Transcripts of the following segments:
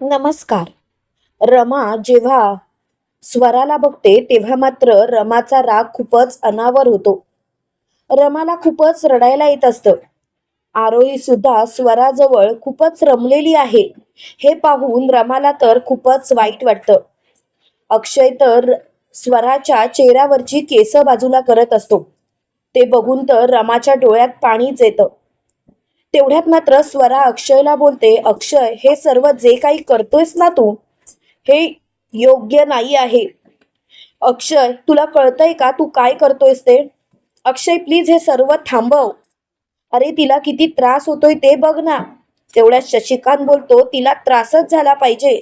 नमस्कार. रमा जेव्हा स्वराला बघते तेव्हा मात्र रमाचा राग खूपच अनावर होतो. रमाला खूपच रडायला येत असतं. आरोही सुद्धा स्वराजवळ खूपच रमलेली आहे हे पाहून रमाला तर खूपच वाईट वाटतं. अक्षय तर स्वराच्या चेहऱ्यावरची केस बाजूला करत असतो. ते बघून तर रमाच्या डोळ्यात पाणीच येतं. तेवढ्यात मात्र स्वरा अक्षयला बोलते अक्षय हे सर्व जे काही करतोयस ना तू हे योग्य नाही आहे. अक्षय तुला कळतंय का तू काय करतोयस ते? अक्षय प्लीज हे सर्व थांबव. अरे तिला किती त्रास होतोय ते बघ ना. तेवढ्यात शशिकांत बोलतो तिला त्रासच झाला पाहिजे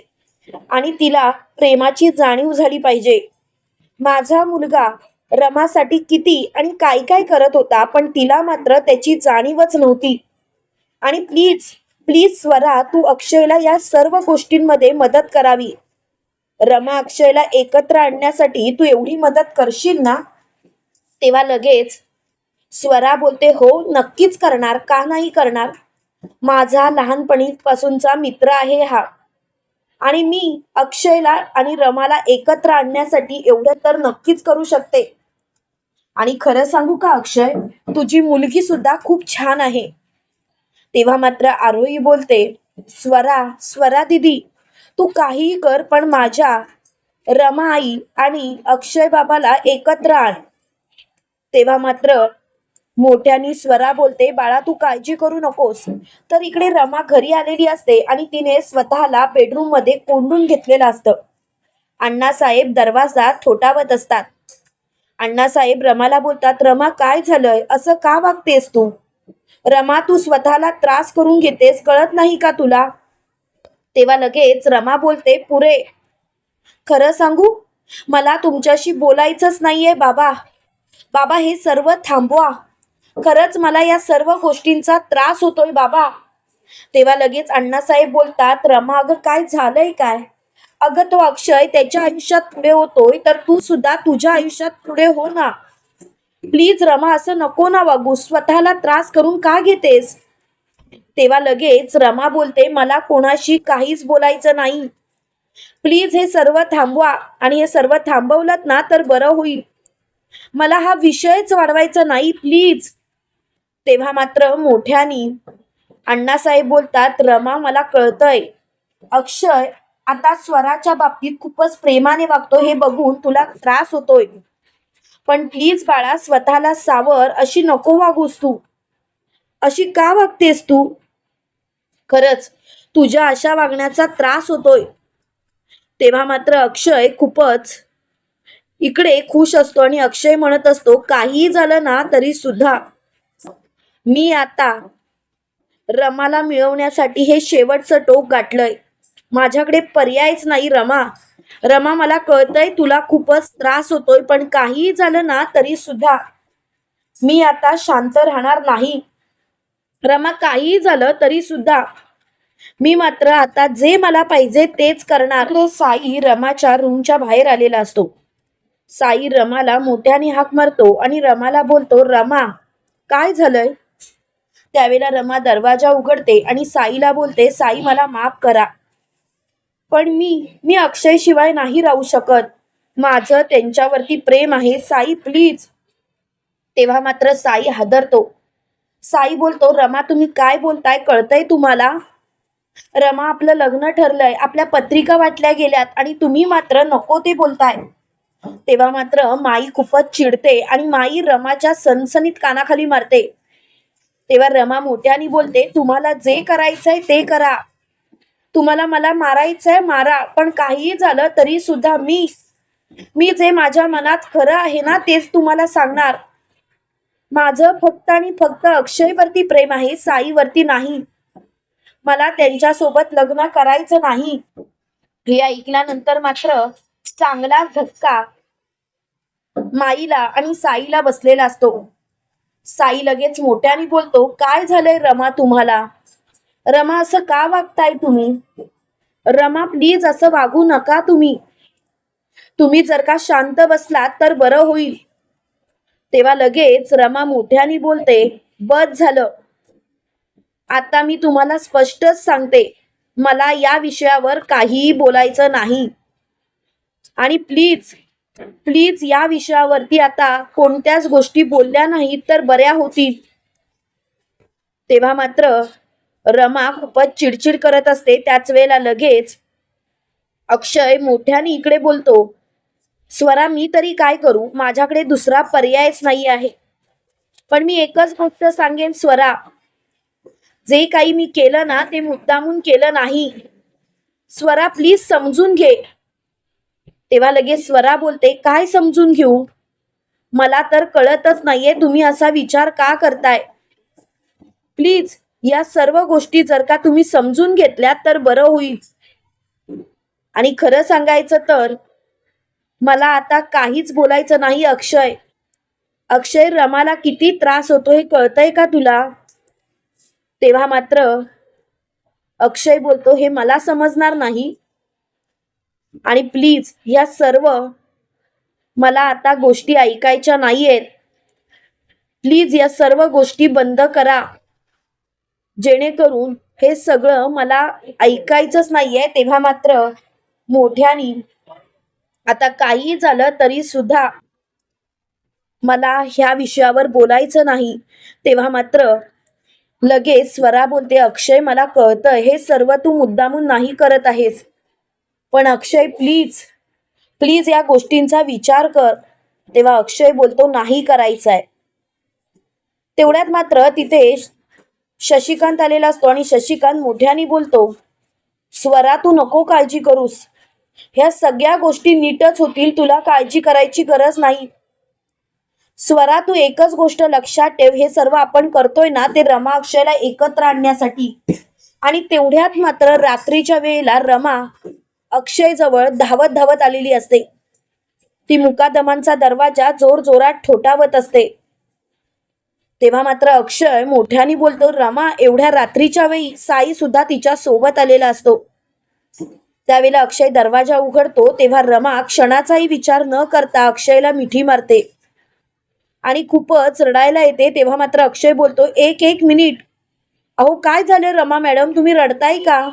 आणि तिला प्रेमाची जाणीव झाली पाहिजे. माझा मुलगा रमासाठी किती आणि काय काय करत होता पण तिला मात्र त्याची जाणीवच नव्हती. आणि प्लीज प्लीज स्वरा तू अक्षयला या सर्व गोष्टींमध्ये मदत करावी. रमा अक्षयला एकत्र आणण्यासाठी तू एवढी मदत करशील ना? तेव्हा लगेच स्वरा बोलते हो नक्कीच करणार का नाही करणार? माझा लहानपणीपासूनचा मित्र आहे हा. आणि मी अक्षयला आणि रमाला एकत्र आणण्यासाठी एवढं तर नक्कीच करू शकते. आणि खरं सांगू का अक्षय? तुझी मुलगी सुद्धा खूप छान आहे. तेव्हा मात्र आरोही बोलते स्वरा स्वरा दिदी तू काहीही कर पण माझ्या रमा आई आणि अक्षय बाबाला एकत्र आण. तेव्हा मात्र मोठ्यानी स्वरा बोलते बाळा तू काळजी करू नकोस. तर इकडे रमा घरी आलेली असते आणि तिने स्वतःला बेडरूममध्ये कोंडून घेतलेलं असतं. अण्णासाहेब दरवाजा थोटावत असतात. अण्णासाहेब रमाला बोलतात रमा काय झालंय? असं का वागतेस तू? रमा तू स्वतःला त्रास करून घेतेस कळत नाही का तुला? तेव्हा लगेच रमा बोलते पुरे खरं सांगू? मला तुमच्याशी बोलायचंच नाहीये बाबा. बाबा हे सर्व थांबवा. खरंच मला या सर्व गोष्टींचा त्रास होतोय बाबा. तेव्हा लगेच अण्णासाहेब बोलतात रमा अगं काय झालंय काय? अगं तो अक्षय त्याच्या आयुष्यात पुढे होतोय तर तू सुद्धा तुझ्या आयुष्यात पुढे हो ना. प्लीज रमा असं नको ना वागू. स्वतःला त्रास करून का घेतेस? तेव्हा लगेच रमा बोलते मला कोणाशी काहीच बोलायचं नाही. प्लीज हे सर्व थांबवा. आणि हे सर्व थांबवलं ना तर बरं होईल. मला हा विषयच वाढवायचा नाही प्लीज. तेव्हा मात्र मोठ्यानी अण्णासाहेब बोलतात रमा मला कळतंय. अक्षय आता स्वराच्या बाबतीत खूपच प्रेमाने वागतो. हे बघून तुला त्रास होतोय. पण प्लीज बाळा स्वतःला सावर अशी नको वागूस तू. अशी का वागतेस तू? खरंच तुझ्या अशा वागण्याचा त्रास होतोय. तेव्हा मात्र अक्षय खूपच इकडे खुश असतो आणि अक्षय म्हणत असतो काहीही झालं ना तरी सुद्धा. मी आता रमाला मिळवण्यासाठी हे शेवटचं टोक गाठलंय. माझ्याकडे पर्यायच नाही रमा. रमा मला कळतंय तुला खूपच त्रास होतोय पण काहीही झालं ना तरी सुद्धा मी आता शांत राहणार नाही. रमा काहीही झालं तरी सुद्धा मी मात्र आता जे मला पाहिजे तेच करणार. साई रमाच्या रूमच्या बाहेर आलेला असतो. साई रमाला मोठ्याने हाक मारतो आणि रमाला बोलतो रमा काय झालंय? त्यावेळेला रमा दरवाजा उघडते आणि साईला बोलते साई मला माफ करा. पण मी मी अक्षय शिवाय नाही राहू शकत. माझं त्यांच्यावरती प्रेम आहे. साई प्लीज तेव्हा मात्र साई हादरतो. साई बोलतो रमा तुम्ही काय बोलताय? कळतंय तुम्हाला? रमा आपलं लग्न ठरलंय. आपल्या पत्रिका वाटल्या गेल्यात आणि तुम्ही मात्र नको ते बोलताय. तेव्हा मात्र माई खूपच चिडते आणि माई रमाच्या सनसनीत कानाखाली मारते. तेव्हा रमा मोठ्याने बोलते तुम्हाला जे करायचंय ते करा. तुम्हाला मला मारायचंय मारा. पण काहीही झालं तरी सुद्धा मी मी जे माझ्या मनात खरं आहे ना तेच तुम्हाला सांगणार. माझं फक्त आणि फक्त अक्षयवरती प्रेम आहे साईवरती नाही. मला त्यांच्यासोबत लग्न करायचं नाही. हे ऐकल्यानंतर मात्र चांगला धक्का माईला आणि साईला बसलेला असतो. साई लगेच मोठ्याने बोलतो काय झालंय रमा तुम्हाला? रमा असं का वागताय तुम्ही? रमा प्लीज असं वागू नका तुम्ही. तुम्ही जर का शांत बसलात तर बरं होईल. तेव्हा लगेच रमा मोठ्याने बोलते बस झालं. आता मी तुम्हाला स्पष्टच सांगते. मला या विषयावर काहीही बोलायचं नाही. आणि प्लीज प्लीज या विषयावरती आता कोणत्याच गोष्टी बोलल्या नाहीत तर बऱ्या होतील. तेव्हा मात्र रमा खूपच चिडचिड करत असते. त्याच वेळेला लगेच अक्षय मोठ्याने इकडे बोलतो स्वरा मी तरी काय करू? माझ्याकडे दुसरा पर्यायच नाही आहे. पण मी एकच गोष्ट सांगेन स्वरा. जे काही मी केलं ना ते मुद्दामून केलं नाही. स्वरा प्लीज समजून घे. तेव्हा लगेच स्वरा बोलते काय समजून घेऊ? मला तर कळतच नाहीये तुम्ही असा विचार का करताय? प्लीज या सर्व गोष्टी जर का तुम्ही समजून घेतल्या तर बरं होईल. आणि खरं सांगायचं तर मला आता काहीच बोलायचं नाही अक्षय. अक्षय रमाला किती त्रास होतो हे कळतंय का तुला? तेव्हा मात्र अक्षय बोलतो हे मला समजणार नाही. आणि प्लीज या सर्व मला आता गोष्टी ऐकायच्या नाहीयेत. प्लीज या सर्व गोष्टी बंद करा. जेणेकरून हे सगळं मला ऐकायचंच नाहीये तेव्हा मात्र मोठ्यानी आता काही झालं तरी सुद्धा मला ह्या विषयावर बोलायचं नाही. तेव्हा मात्र लगेच स्वरा बोलते अक्षय मला कळतं हे सर्व तू मुद्दामून नाही करत आहेस. पण अक्षय प्लीज प्लीज या गोष्टींचा विचार कर. तेव्हा अक्षय बोलतो नाही करायचा आहे तेवढ्यात मात्र तिथे शशिकांत आलेला असतो आणि शशिकांत मोठ्याने बोलतो स्वरा तू नको काळजी करूस. ह्या सगळ्या गोष्टी नीटच होतील तुला काळजी करायची गरज नाही. स्वरा तू एकच गोष्ट लक्षात ठेव हे सर्व आपण करतोय ना ते रमा अक्षयला एकत्र आणण्यासाठी. आणि तेवढ्यात मात्र रात्रीच्या वेळेला रमा अक्षय जवळ धावत धावत आलेली असते. ती मुकादमांचा दरवाजा जोर जोरात ठोठावत असते. तेव्हा मात्र अक्षय मोठ्याने बोलतो रमा एवढ्या रात्रीच्या वेळी साई सुद्धा तिच्या सोबत आलेला असतो. त्यावेळेला अक्षय दरवाजा उघडतो तेव्हा रमा क्षणाचाही विचार न करता अक्षयला मिठी मारते. आणि खूपच रडायला येते तेव्हा मात्र अक्षय बोलतो एक एक मिनिट. अहो काय झालं रमा मॅडम? तुम्ही रडताय का?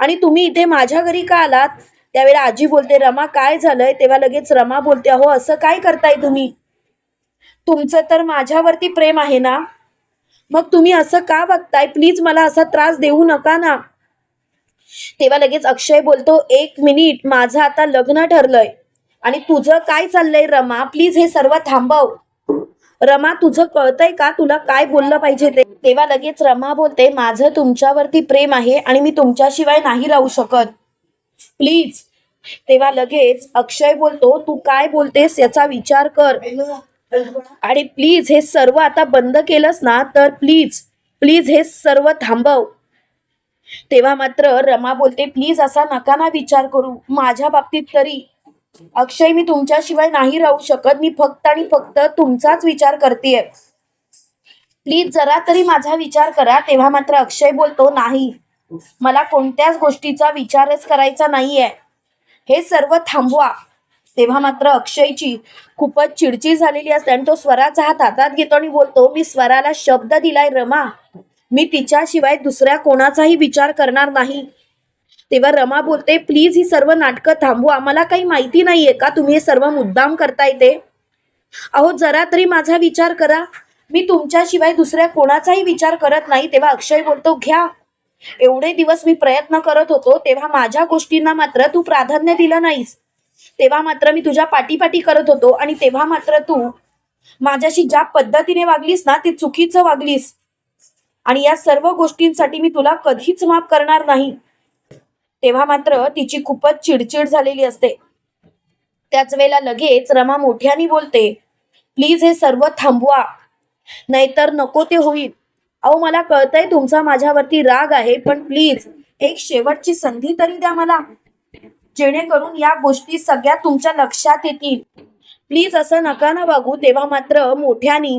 आणि तुम्ही इथे माझ्या घरी का आलात? त्यावेळेला आजी बोलते रमा काय झालंय? तेव्हा लगेच रमा बोलते अहो असं काय करताय तुम्ही? तुमचं तर माझ्यावरती प्रेम आहे ना? मग तुम्ही असं का बघताय? प्लीज मला असा त्रास देऊ नका ना. तेव्हा लगेच अक्षय बोलतो एक मिनिट माझं आता लग्न ठरलंय. आणि तुझं काय चाललंय रमा? प्लीज हे सर्व थांबव. रमा तुझं कळतंय का? तुला काय बोललं पाहिजे ते? तेव्हा लगेच रमा बोलते माझं तुमच्यावरती प्रेम आहे आणि मी तुमच्याशिवाय नाही राहू शकत. प्लीज तेव्हा लगेच अक्षय बोलतो तू काय बोलतेस याचा विचार कर. आणि प्लीज हे सर्व आता बंद केलंस ना तर प्लीज प्लीज हे सर्व थांबव. तेव्हा मात्र रमा बोलते प्लीज असा नका ना विचार करू. माझ्या बाबतीत तरी अक्षय मी तुमच्याशिवाय नाही राहू शकत. मी फक्त आणि फक्त तुमचाच विचार करतेय. प्लीज जरा तरी माझा विचार करा. तेव्हा मात्र अक्षय बोलतो नाही. मला कोणत्याच गोष्टीचा विचारच करायचा नाहीये. हे सर्व थांबवा. तेव्हा मात्र अक्षयची खूपच चिडचिड झालेली असते आणि तो स्वराचा हात हातात घेतो आणि बोलतो मी स्वराला शब्द दिलाय रमा. मी तिच्याशिवाय दुसऱ्या कोणाचाही विचार करणार नाही. तेव्हा रमा बोलते प्लीज ही सर्व नाटकं थांबू आम्हाला काही माहिती नाहीये का? तुम्ही हे सर्व मुद्दाम करताय ते. अहो जरा तरी माझा विचार करा. मी तुमच्याशिवाय दुसऱ्या कोणाचाही विचार करत नाही. तेव्हा अक्षय बोलतो घ्या. एवढे दिवस मी प्रयत्न करत होतो तेव्हा माझ्या गोष्टींना मात्र तू प्राधान्य दिलं नाहीस. तेव्हा मात्र मी तुझ्या पाठीपाठी करत होतो आणि तेव्हा मात्र तू माझ्याशी ज्या पद्धतीने वागलीस ना ती चुकीचं वागलीस. आणि या सर्व गोष्टींसाठी मी तुला कधीच माफ करणार नाही. तेव्हा मात्र तिची खूपच चिडचिड झालेली असते. त्याच वेळेला लगेच रमा मोठ्याने बोलते प्लीज हे सर्व थांबवा नाहीतर नको ते होईल. अहो मला कळतंय तुमचा माझ्यावरती राग आहे पण प्लीज एक शेवटची संधी तरी द्या मला. जेणेकरून या गोष्टी सगळ्या तुमच्या लक्षात येतील. प्लीज असं नका ना बघू तेव्हा मात्र मोठ्यानी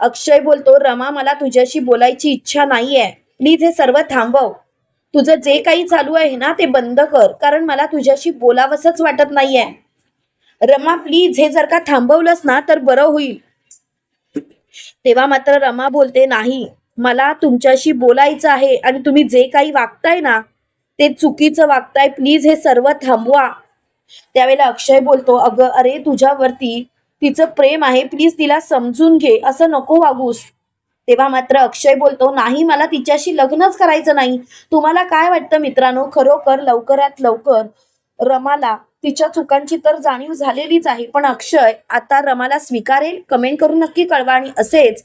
अक्षय बोलतो रमा मला तुझ्याशी बोलायची इच्छा नाहीये. प्लीज हे सर्व थांबव. तुझं जे काही चालू आहे ना ते बंद कर. कारण मला तुझ्याशी बोलावंसच वाटत नाहीये. रमा प्लीज हे जर का थांबवलंस ना तर बरं होईल. तेव्हा मात्र रमा बोलते नाही. मला तुमच्याशी बोलायचं आहे आणि तुम्ही जे काही वागताय ना ते चुकीचं वागताय प्लीज हे सर्व थांबवा. त्यावेळेला अक्षय बोलतो अगं अरे तुझ्यावरती तिचं प्रेम आहे प्लीज तिला समजून घे असं नको वागूस. तेव्हा मात्र अक्षय बोलतो नाही मला तिच्याशी लग्नच करायचं नाही. तुम्हाला काय वाटतं मित्रांनो? खरोखर लवकरात लवकर रमाला तिच्या चुकांची तर जाणीव झालेलीच आहे पण अक्षय आता रमाला स्वीकारेल? कमेंट करून नक्की कळवा आणि असेच